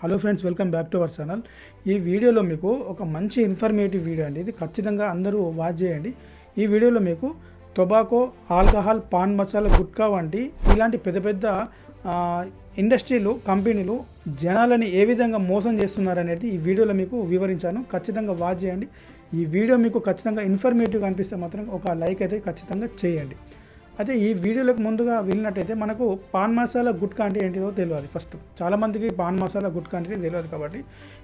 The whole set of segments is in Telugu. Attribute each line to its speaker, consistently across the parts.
Speaker 1: Hello friends welcome back to our channel ఈ వీడియోలో మీకు ఒక మంచి ఇన్ఫర్మేటివ్ వీడియో అండి. ఇది ఖచ్చితంగా అందరూ వాచ్ చేయండి. ఈ వీడియోలో మీకు tobacco alcohol pan masala gutka వంటి ఇలాంటి పెద్ద పెద్ద ఇండస్ట్రీలు కంపెనీలు జనాలని ఏ విధంగా మోసం చేస్తున్నారు అనేది ఈ వీడియోలో మీకు వివరించాను. ఖచ్చితంగా వాచ్ చేయండి. ఈ వీడియో మీకు ఖచ్చితంగా ఇన్ఫర్మేటివ్ అనిపిస్తే మాత్రం ఒక లైక్ అయితే ఖచ్చితంగా చేయండి. అయితే ఈ వీడియోలకు ముందుగా వెళ్ళినట్టయితే మనకు పాన్ మసాలా గుట్కా అంటే ఏంటిదో తెలియదు ఫస్ట్. చాలామందికి పాన్ మసాలా గుట్కా అంటే తెలియదు కాబట్టి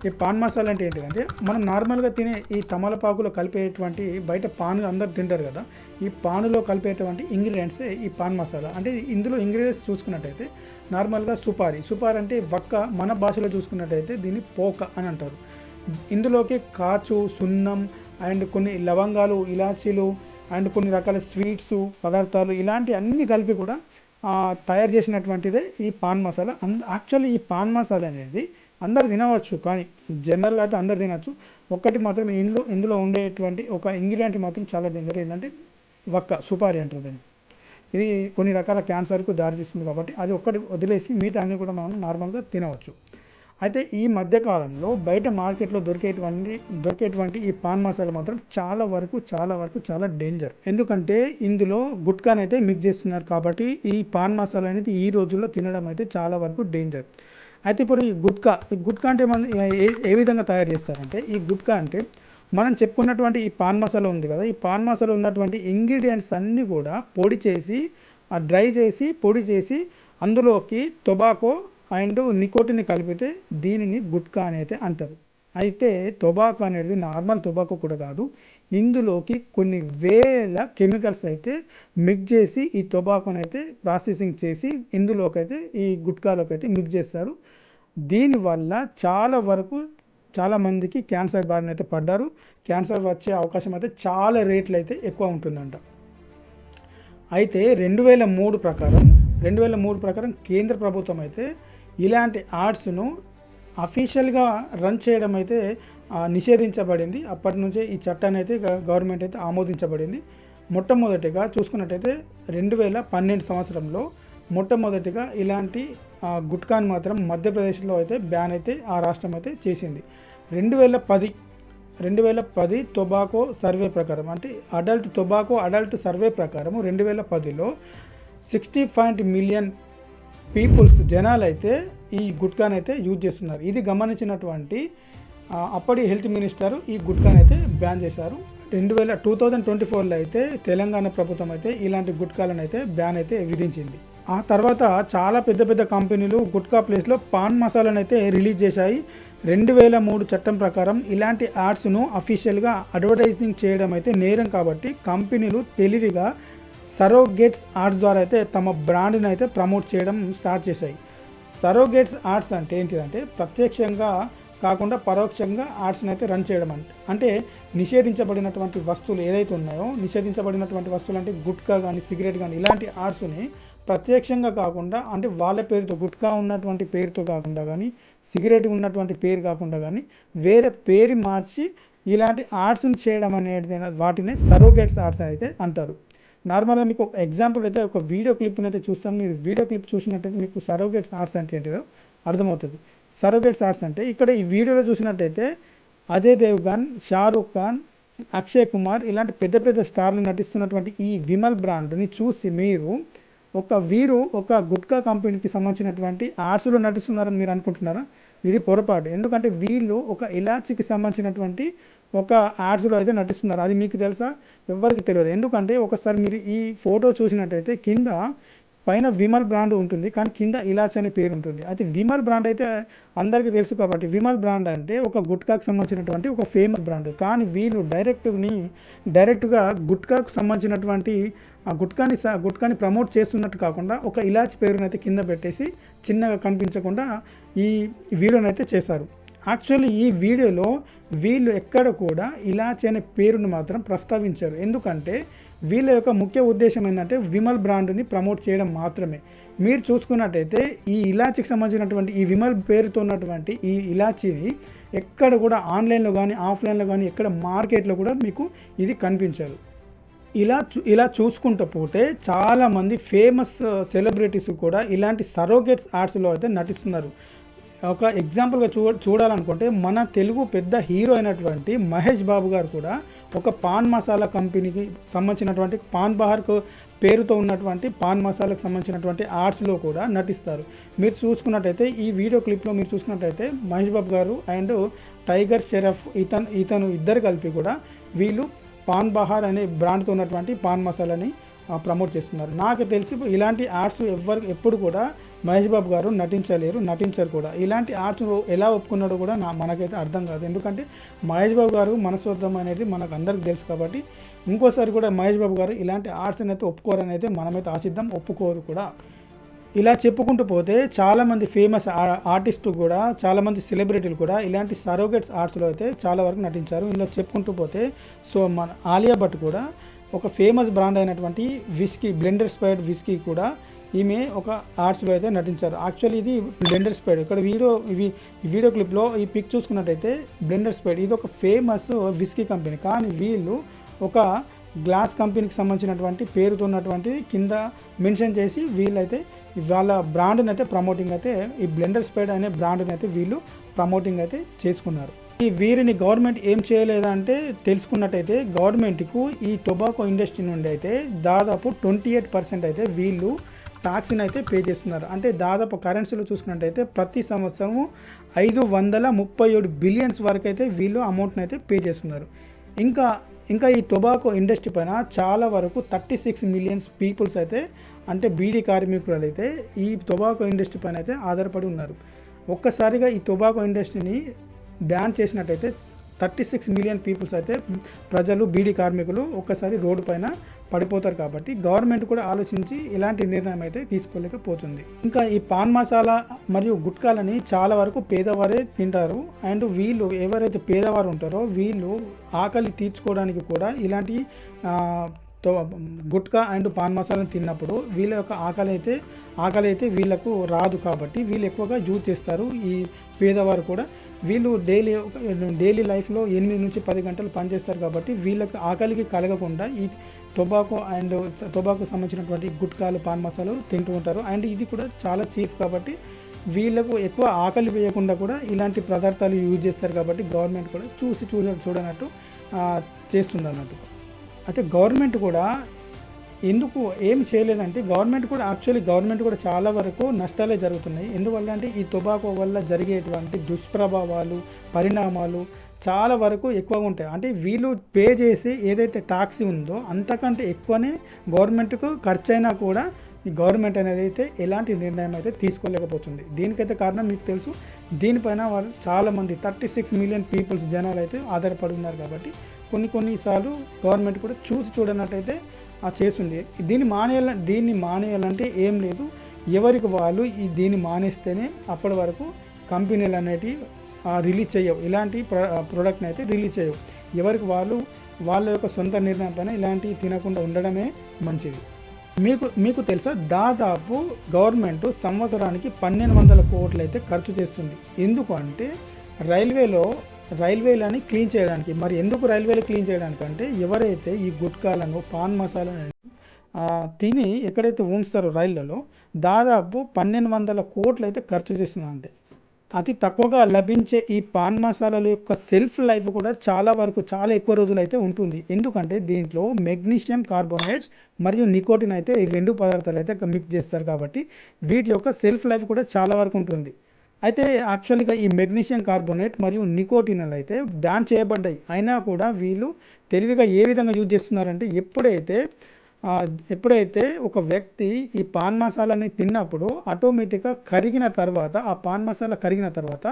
Speaker 1: ఈ పాన్ మసాలా అంటే ఏంటిదంటే మనం నార్మల్గా తినే ఈ తమలపాకులో కలిపేటువంటి బయట పాన్ అందరు తింటారు కదా ఈ పానులో కలిపేటువంటి ఇంగ్రీడియంట్సే ఈ పాన్ మసాలా. అంటే ఇందులో ఇంగ్రీడియంట్స్ చూసుకున్నట్టయితే నార్మల్గా సుపారి. సుపారి అంటే వక్క మన భాషలో చూసుకున్నట్టయితే దీన్ని పోక అని అంటారు. ఇందులోకి కాచు సున్నం అండ్ కొన్ని లవంగాలు ఇలాచీలు అండ్ కొన్ని రకాల స్వీట్స్ పదార్థాలు ఇలాంటి అన్ని కలిపి కూడా తయారు చేసినటువంటిదే ఈ పాన్ మసాలా. అంద యాక్చువల్లీ ఈ పాన్ మసాలా అనేది అందరు తినవచ్చు కానీ జనరల్గా అయితే అందరు తినవచ్చు ఒక్కటి మాత్రం ఇందులో ఇందులో ఉండేటువంటి ఒక ఇంగ్రీడియంట్ మాత్రం చాలా డేంజర్ ఏంటంటే వక్క సుపారి అంటారు దాన్ని. ఇది కొన్ని రకాల క్యాన్సర్కు దారితీస్తుంది కాబట్టి అది ఒక్కటి వదిలేసి మిగతా అన్ని కూడా మనం నార్మల్గా తినవచ్చు. అయితే ఈ మధ్యకాలంలో బయట మార్కెట్లో దొరికేటువంటి దొరికేటువంటి ఈ పాన్ మసాలా మాత్రం చాలా వరకు చాలా వరకు చాలా డేంజర్ ఎందుకంటే ఇందులో గుట్కానైతే మిక్స్ చేస్తున్నారు కాబట్టి ఈ పాన్ మసాలా అనేది ఈ రోజుల్లో తినడం అయితే చాలా వరకు డేంజర్ అయితే ఇప్పుడు ఈ గుట్కా ఈ గుట్కా అంటే మనం ఏ ఏ విధంగా తయారు చేస్తారంటే ఈ గుట్కా అంటే మనం చెప్పుకున్నటువంటి ఈ పాన్ మసాలా ఉంది కదా ఈ పాన్ మసాలా ఉన్నటువంటి ఇంగ్రీడియంట్స్ అన్నీ కూడా పొడి చేసి డ్రై చేసి పొడి చేసి అందులోకి టొబాకో అండ్ నికోటిని కలిపితే దీనిని గుట్కా అని అయితే అంటారు. అయితే టొబాకో అనేది నార్మల్ టొబాకో కూడా కాదు. ఇందులోకి కొన్ని వేల కెమికల్స్ అయితే మిక్స్ చేసి ఈ టొబాకోని అయితే ప్రాసెసింగ్ చేసి ఇందులోకైతే ఈ గుట్కాలోకి అయితే మిక్స్ చేస్తారు. దీనివల్ల చాలా వరకు చాలా మందికి క్యాన్సర్ బారిన అయితే పడ్డారు. క్యాన్సర్ వచ్చే అవకాశం అయితే చాలా రేట్లు అయితే ఎక్కువ ఉంటుందంట. అయితే రెండు వేల మూడు ప్రకారం రెండు వేల మూడు ప్రకారం కేంద్ర ప్రభుత్వం అయితే ఇలాంటి ఆర్ట్స్ను అఫీషియల్గా రన్ చేయడం అయితే నిషేధించబడింది. అప్పటి నుంచే ఈ చట్టాన్ని అయితే గవర్నమెంట్ అయితే ఆమోదించబడింది. మొట్టమొదటిగా చూసుకున్నట్టయితే రెండు వేల పన్నెండు సంవత్సరంలో మొట్టమొదటిగా ఇలాంటి ఆ, గుట్కాని మాత్రం మధ్యప్రదేశ్లో అయితే బ్యాన్ అయితే ఆ రాష్ట్రం అయితే చేసింది. రెండు వేల పది రెండు వేల పది టొబాకో సర్వే ప్రకారం అంటే అడల్ట్ టొబాకో అడల్ట్ సర్వే ప్రకారం రెండు వేల పదిలో సిక్స్టీ పాయింట్ మిలియన్ పీపుల్స్ జనాలు అయితే ఈ గుట్కాని అయితే యూజ్ చేస్తున్నారు. ఇది గమనించినటువంటి అప్పటి హెల్త్ మినిస్టర్ ఈ గుట్కాని అయితే బ్యాన్ చేశారు. రెండు వేల టూ థౌజండ్ ట్వంటీ ఫోర్లో అయితే తెలంగాణ ప్రభుత్వం అయితే ఇలాంటి గుట్కాలను అయితే బ్యాన్ అయితే విధించింది. ఆ తర్వాత చాలా పెద్ద పెద్ద కంపెనీలు గుట్కా ప్లేస్లో పాన్ మసాలాను అయితే రిలీజ్ చేశాయి. రెండు వేల మూడు చట్టం ప్రకారం ఇలాంటి యాడ్స్ను అఫీషియల్గా అడ్వర్టైజింగ్ చేయడం అయితే నేరం కాబట్టి కంపెనీలు తెలివిగా సరోగేట్స్ ఆర్ట్స్ ద్వారా అయితే తమ బ్రాండ్ని అయితే ప్రమోట్ చేయడం స్టార్ట్ చేశాయి. సరోగేట్స్ ఆర్ట్స్ అంటే ఏంటిదంటే ప్రత్యక్షంగా కాకుండా పరోక్షంగా ఆర్ట్స్ని అయితే రన్ చేయడం అంటే అంటే నిషేధించబడినటువంటి వస్తువులు ఏదైతే ఉన్నాయో నిషేధించబడినటువంటి వస్తువులు అంటే గుట్కా కానీ సిగరెట్ కానీ ఇలాంటి ఆర్ట్స్ని ప్రత్యక్షంగా కాకుండా అంటే వాళ్ళ పేరుతో గుట్కా ఉన్నటువంటి పేరుతో కాకుండా కానీ సిగరెట్ ఉన్నటువంటి పేరు కాకుండా కానీ వేరే పేరు మార్చి ఇలాంటి ఆర్ట్స్ని చేయడం అనేది వాటిని సరోగేట్స్ ఆర్ట్స్ అయితే అంటారు. నార్మల్గా మీకు ఒక ఎగ్జాంపుల్ అయితే ఒక వీడియో క్లిప్ని అయితే చూస్తాం. మీరు వీడియో క్లిప్ చూసినట్టయితే మీకు సరోగేట్ ఆర్ట్స్ అంటే ఏంటిదో అర్థమవుతుంది. సరోగేట్ ఆర్ట్స్ అంటే ఇక్కడ ఈ వీడియోలో చూసినట్టయితే అజయ్ దేవ్గన్ షారూక్ ఖాన్ అక్షయ్ కుమార్ ఇలాంటి పెద్ద పెద్ద స్టార్లు నటిస్తున్నటువంటి ఈ విమల్ బ్రాండ్ని చూసి మీరు ఒక వీరు ఒక గుట్కా కంపెనీకి సంబంధించినటువంటి ఆర్ట్స్లో నటిస్తున్నారని మీరు అనుకుంటున్నారా? ఇది పొరపాటు. ఎందుకంటే వీళ్ళు ఒక ఇలాచీకి సంబంధించినటువంటి ఒక యాడ్స్లో అయితే నటిస్తున్నారు. అది మీకు తెలుసా? ఎవరికి తెలియదు. ఎందుకంటే ఒకసారి మీరు ఈ ఫోటో చూసినట్టయితే కింద పైన విమల్ బ్రాండ్ ఉంటుంది. కానీ కింద ఇలాచ్ అనే పేరు ఉంటుంది. అయితే విమల్ బ్రాండ్ అయితే అందరికీ తెలుసు కాబట్టి విమల్ బ్రాండ్ అంటే ఒక గుట్కాకు సంబంధించినటువంటి ఒక ఫేమస్ బ్రాండ్. కానీ వీళ్ళు డైరెక్ట్ని డైరెక్ట్గా గుట్కాకు సంబంధించినటువంటి ఆ గుట్కాని స- గుట్కాని ప్రమోట్ చేస్తున్నట్టు కాకుండా ఒక ఇలాచి పేరునైతే కింద పెట్టేసి చిన్నగా కనిపించకుండా ఈ వీడియోనైతే చేశారు. యాక్చువల్లీ ఈ వీడియోలో వీళ్ళు ఎక్కడ కూడా ఇలాచి అనే పేరును మాత్రం ప్రస్తావించారు. ఎందుకంటే వీళ్ళ యొక్క ముఖ్య ఉద్దేశం ఏంటంటే విమల్ బ్రాండ్ని ప్రమోట్ చేయడం మాత్రమే. మీరు చూసుకున్నట్టయితే ఈ ఇలాచీకి సంబంధించినటువంటి ఈ విమల్ పేరుతో ఉన్నటువంటి ఈ ఇలాచీని ఎక్కడ కూడా ఆన్లైన్లో కానీ ఆఫ్లైన్లో కానీ ఎక్కడ మార్కెట్లో కూడా మీకు ఇది కనిపించదు. ఇలా చూ- ఇలా చూసుకుంటూ పోతే చాలామంది ఫేమస్ సెలబ్రిటీస్ కూడా ఇలాంటి సరోగేట్స్ ఆర్ట్స్లో అయితే నటిస్తున్నారు. ఒక ఎగ్జాంపుల్గా చూ చూడాలనుకుంటే మన తెలుగు పెద్ద హీరో అయినటువంటి మహేష్ బాబు గారు కూడా ఒక పాన్ మసాలా కంపెనీకి సంబంధించినటువంటి పాన్ బహార్కు పేరుతో ఉన్నటువంటి పాన్ మసాలాకు సంబంధించినటువంటి ఆర్ట్స్లో కూడా నటిస్తారు. మీరు చూసుకున్నట్టయితే ఈ వీడియో క్లిప్లో మీరు చూసుకున్నట్టయితే మహేష్ బాబు గారు అండ్ టైగర్ షెరఫ్ ఇతను ఇతను ఇద్దరు కలిపి కూడా వీళ్ళు పాన్ బహార్ అనే బ్రాండ్తో ఉన్నటువంటి పాన్ మసాలాని ప్రమోట్ చేస్తున్నారు. నాకు తెలిసి ఇలాంటి ఆర్ట్స్ ఎవరు ఎప్పుడు కూడా మహేష్ బాబు గారు నటించలేరు నటించరు కూడా. ఇలాంటి ఆర్ట్స్ ఎలా ఒప్పుకున్నాడో కూడా నా మనకైతే అర్థం కాదు. ఎందుకంటే మహేష్ బాబు గారు మనస్వర్థం అనేది మనకు అందరికీ తెలుసు కాబట్టి ఇంకోసారి కూడా మహేష్ బాబు గారు ఇలాంటి ఆర్ట్స్ అయితే ఒప్పుకోరని అయితే మనమైతే ఆశిద్దాం ఒప్పుకోరు కూడా. ఇలా చెప్పుకుంటూ పోతే చాలామంది ఫేమస్ ఆర్టిస్ట్ కూడా చాలామంది సెలబ్రిటీలు కూడా ఇలాంటి సరోగేట్స్ ఆర్ట్స్లో అయితే చాలా వరకు నటించారు. ఇలా చెప్పుకుంటూ పోతే సో మన ఆలియా భట్ కూడా ఒక ఫేమస్ బ్రాండ్ అయినటువంటి విస్కీ బ్లెండర్ స్పైడ్ విస్కీ కూడా ఈమె ఒక ఆర్ట్స్లో అయితే నటించారు. యాక్చువల్లీ ఇది బ్లెండర్ స్పైడ్ ఇక్కడ వీడియో ఇవి ఈ వీడియో క్లిప్లో ఈ పిక్ చూసుకున్నట్టయితే బ్లెండర్ స్పైడ్ ఇది ఒక ఫేమస్ విస్కీ కంపెనీ కానీ వీళ్ళు ఒక గ్లాస్ కంపెనీకి సంబంధించినటువంటి పేరుతో ఉన్నటువంటి కింద మెన్షన్ చేసి వీళ్ళైతే వాళ్ళ బ్రాండ్ని అయితే ప్రమోటింగ్ అయితే ఈ బ్లెండర్ స్పైడ్ అనే బ్రాండ్ని అయితే వీళ్ళు ప్రమోటింగ్ అయితే చేసుకున్నారు. ఈ వీరిని గవర్నమెంట్ ఏం చేయలేదంటే తెలుసుకున్నట్టయితే గవర్నమెంట్కు ఈ టొబాకో ఇండస్ట్రీ నుండి అయితే దాదాపు ట్వంటీ ఎయిట్ పర్సెంట్ అయితే వీళ్ళు ట్యాక్స్ని అయితే పే చేస్తున్నారు. అంటే దాదాపు కరెన్సీలో చూసుకున్నట్టయితే ప్రతి సంవత్సరము ఐదు వందల ముప్పై ఏడు బిలియన్స్ వరకు అయితే వీళ్ళు అమౌంట్ని అయితే పే చేస్తున్నారు. ఇంకా ఇంకా ఈ టొబాకో ఇండస్ట్రీ పైన చాలా వరకు థర్టీ సిక్స్ మిలియన్స్ పీపుల్స్ అయితే అంటే బీడీ కార్మికులు అయితే ఈ టొబాకో ఇండస్ట్రీ పైన అయితే ఆధారపడి ఉన్నారు. ఒక్కసారిగా ఈ టొబాకో ఇండస్ట్రీని బ్యాన్ చేసినట్టయితే థర్టీ సిక్స్ మిలియన్ పీపుల్స్ అయితే ప్రజలు బీడీ కార్మికులు ఒక్కసారి రోడ్డు పైన పడిపోతారు కాబట్టి గవర్నమెంట్ కూడా ఆలోచించి ఇలాంటి నిర్ణయం అయితే తీసుకోలేకపోతుంది. ఇంకా ఈ పాన్ మసాలా మరియు గుట్కాలని చాలా వరకు పేదవారే తింటారు. అండ్ వీళ్ళు ఎవరైతే పేదవారు ఉంటారో వీళ్ళు ఆకలి తీర్చుకోవడానికి కూడా ఇలాంటి తో గుట్కా అండ్ పాన్ మసాలాను తిన్నప్పుడు వీళ్ళ యొక్క ఆకలి అయితే ఆకలి అయితే వీళ్ళకు రాదు కాబట్టి వీళ్ళు ఎక్కువగా యూజ్ చేస్తారు ఈ పేదవారు కూడా. వీళ్ళు డైలీ డైలీ లైఫ్లో ఎనిమిది నుంచి పది గంటలు పనిచేస్తారు కాబట్టి వీళ్ళకి ఆకలికి కలగకుండా ఈ టొబాకో అండ్ టొబాకో సంబంధించినటువంటి గుట్కాలు పాన్ మసాలాలు తింటూ ఉంటారు. అండ్ ఇది కూడా చాలా చీఫ్ కాబట్టి వీళ్ళకు ఎక్కువ ఆకలి వేయకుండా కూడా ఇలాంటి పదార్థాలు యూజ్ చేస్తారు కాబట్టి గవర్నమెంట్ కూడా చూసి చూడ చూడనట్టు చేస్తుంది అన్నట్టు అయితే గవర్నమెంట్ కూడా ఎందుకు ఏం చేయలేదంటే గవర్నమెంట్ కూడా యాక్చువల్లీ గవర్నమెంట్ కూడా చాలా వరకు నష్టాలే జరుగుతున్నాయి. ఎందువల్ల అంటే ఈ టొబాకో వల్ల జరిగేటువంటి దుష్ప్రభావాలు పరిణామాలు చాలా వరకు ఎక్కువగా ఉంటాయి. అంటే వీళ్ళు పే చేసి ఏదైతే ట్యాక్స్ ఉందో అంతకంటే ఎక్కువనే గవర్నమెంట్కు ఖర్చు అయినా కూడా ఈ గవర్నమెంట్ అనేది అయితే ఎలాంటి నిర్ణయం అయితే తీసుకోలేకపోతుంది. దీనికైతే కారణం మీకు తెలుసు. దీనిపైన వారు చాలామంది థర్టీ సిక్స్ మిలియన్ పీపుల్స్ జనాలు అయితే ఆధారపడి ఉన్నారు కాబట్టి కొన్ని కొన్నిసార్లు గవర్నమెంట్ కూడా చూసి చూడనట్టయితే ఆ చేస్తుంది దీన్ని మానేయాల దీన్ని మానేయాలంటే ఏం లేదు. ఎవరికి వాళ్ళు ఈ దీన్ని మానేస్తేనే అప్పటి వరకు కంపెనీలు అనేటివి రిలీజ్ చేయవు. ఇలాంటి ప్రోడక్ట్ని అయితే రిలీజ్ చేయవు. ఎవరికి వాళ్ళు వాళ్ళ యొక్క సొంత నిర్ణయం పైన ఇలాంటివి తినకుండా ఉండడమే మంచిది. మీకు మీకు తెలుసా? దాదాపు గవర్నమెంట్ సంవత్సరానికి పన్నెండు వందల కోట్లు అయితే ఖర్చు చేస్తుంది. ఎందుకంటే రైల్వేలో రైల్వేలని క్లీన్ చేయడానికి మరి ఎందుకు రైల్వేలు క్లీన్ చేయడానికి అంటే ఎవరైతే ఈ గుట్కాలను పాన్ మసాలాను తిని ఎక్కడైతే ఉంచుతారో రైళ్ళలో దాదాపు పన్నెండు వందల కోట్లు అయితే ఖర్చు చేస్తుందంటే అతి తక్కువగా లభించే ఈ పాన్ మసాలాల యొక్క సెల్ఫ్ లైఫ్ కూడా చాలా వరకు చాలా ఎక్కువ రోజులు అయితే ఉంటుంది. ఎందుకంటే దీంట్లో మెగ్నీషియం కార్బోనేట్ మరియు నికోటిన్ అయితే ఈ రెండు పదార్థాలు అయితే మిక్స్ చేస్తారు కాబట్టి వీటి యొక్క సెల్ఫ్ లైఫ్ కూడా చాలా వరకు ఉంటుంది. అయితే యాక్చువల్గా ఈ మెగ్నీషియం కార్బోనేట్ మరియు నికోటిన్లు అయితే బ్యాన్ చేయబడ్డాయి. అయినా కూడా వీళ్ళు తెలివిగా ఏ విధంగా యూజ్ చేస్తున్నారంటే ఎప్పుడైతే ఎప్పుడైతే ఒక వ్యక్తి ఈ పాన్ మసాలాని తిన్నప్పుడు ఆటోమేటిక్గా కరిగిన తర్వాత ఆ పాన్ మసాలా కరిగిన తర్వాత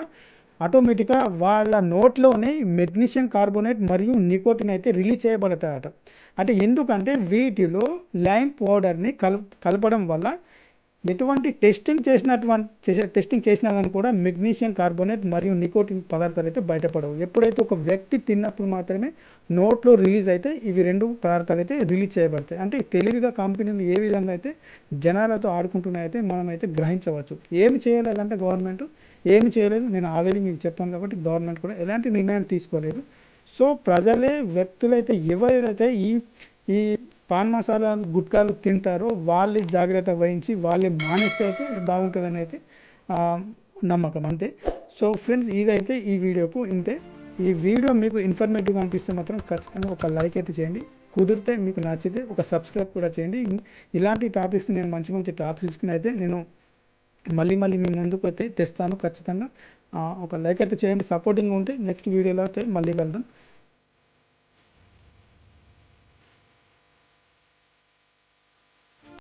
Speaker 1: ఆటోమేటిక్గా వాళ్ళ నోట్లోనే మెగ్నీషియం కార్బోనేట్ మరియు నికోటిన్ అయితే రిలీజ్ చేయబడతాయట. అంటే ఎందుకంటే వీటిలో లైమ్ పౌడర్ని కల్ కలపడం వల్ల ఎటువంటి టెస్టింగ్ చేసినటువంటి టెస్టింగ్ చేసినా కానీ కూడా మెగ్నీషియం కార్బోనేట్ మరియు నికోటిన్ పదార్థాలు అయితే బయటపడవు. ఎప్పుడైతే ఒక వ్యక్తి తిన్నప్పుడు మాత్రమే నోట్లో రిలీజ్ అయితే ఇవి రెండు పదార్థాలు అయితే రిలీజ్ చేయబడతాయి. అంటే తెలివిగా కంపెనీలు ఏ విధంగా అయితే జనాలతో ఆడుకుంటున్నాయైతే మనం అయితే గ్రహించవచ్చు. ఏమి చేయలేదంటే గవర్నమెంట్ ఏమి చేయలేదు. నేను ఆల్రెడీ మీకు చెప్పాను కాబట్టి గవర్నమెంట్ కూడా ఎలాంటి నిర్ణయం తీసుకోలేదు. సో ప్రజలే వ్యక్తులైతే ఎవరైతే ఈ ఈ పాన్ మసాలా గుట్కాలు తింటారో వాళ్ళే జాగ్రత్త వహించి వాళ్ళే మానేస్తే అయితే బాగుంటుందని అయితే నమ్మకం అంతే. సో ఫ్రెండ్స్ ఇదైతే ఈ వీడియోకు ఇంతే. ఈ వీడియో మీకు ఇన్ఫర్మేటివ్గా అనిపిస్తే మాత్రం ఖచ్చితంగా ఒక లైక్ అయితే చేయండి. కుదిరితే మీకు నచ్చితే ఒక సబ్స్క్రైబ్ కూడా చేయండి. ఇలాంటి టాపిక్స్ నేను మంచి మంచి టాపిక్స్ అయితే నేను మళ్ళీ మళ్ళీ మీ ముందుకు అయితే తెస్తాను ఖచ్చితంగా. ఒక లైక్ అయితే చేయండి. సపోర్టింగ్ ఉంటే నెక్స్ట్ వీడియోలో అయితే మళ్ళీ వెళ్దాం